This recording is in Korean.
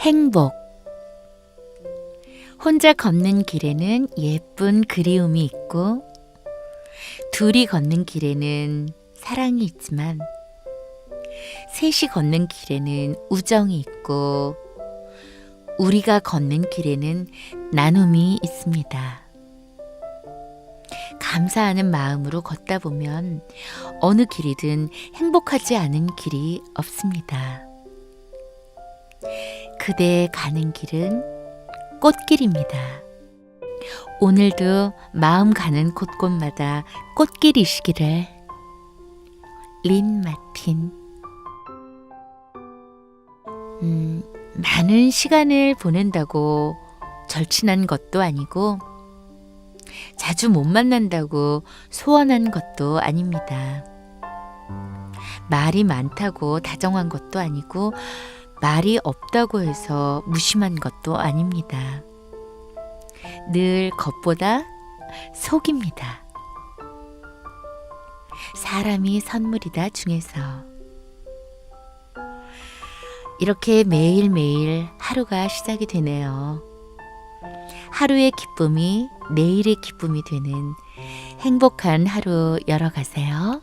행복. 혼자 걷는 길에는 예쁜 그리움이 있고, 둘이 걷는 길에는 사랑이 있지만, 셋이 걷는 길에는 우정이 있고, 우리가 걷는 길에는 나눔이 있습니다. 감사하는 마음으로 걷다 보면 어느 길이든 행복하지 않은 길이 없습니다. 그대 가는 길은 꽃길입니다. 오늘도 마음 가는 곳곳마다 꽃길이시기를. 린 마틴. 음, 많은 시간을 보낸다고 절친한 것도 아니고, 자주 못 만난다고 소원한 것도 아닙니다. 말이 많다고 다정한 것도 아니고, 말이 없다고 해서 무심한 것도 아닙니다. 늘 겉보다 속입니다. 사람이 선물이다 중에서 이렇게 매일매일 하루가 시작이 되네요. 하루의 기쁨이 내일의 기쁨이 되는 행복한 하루 열어가세요.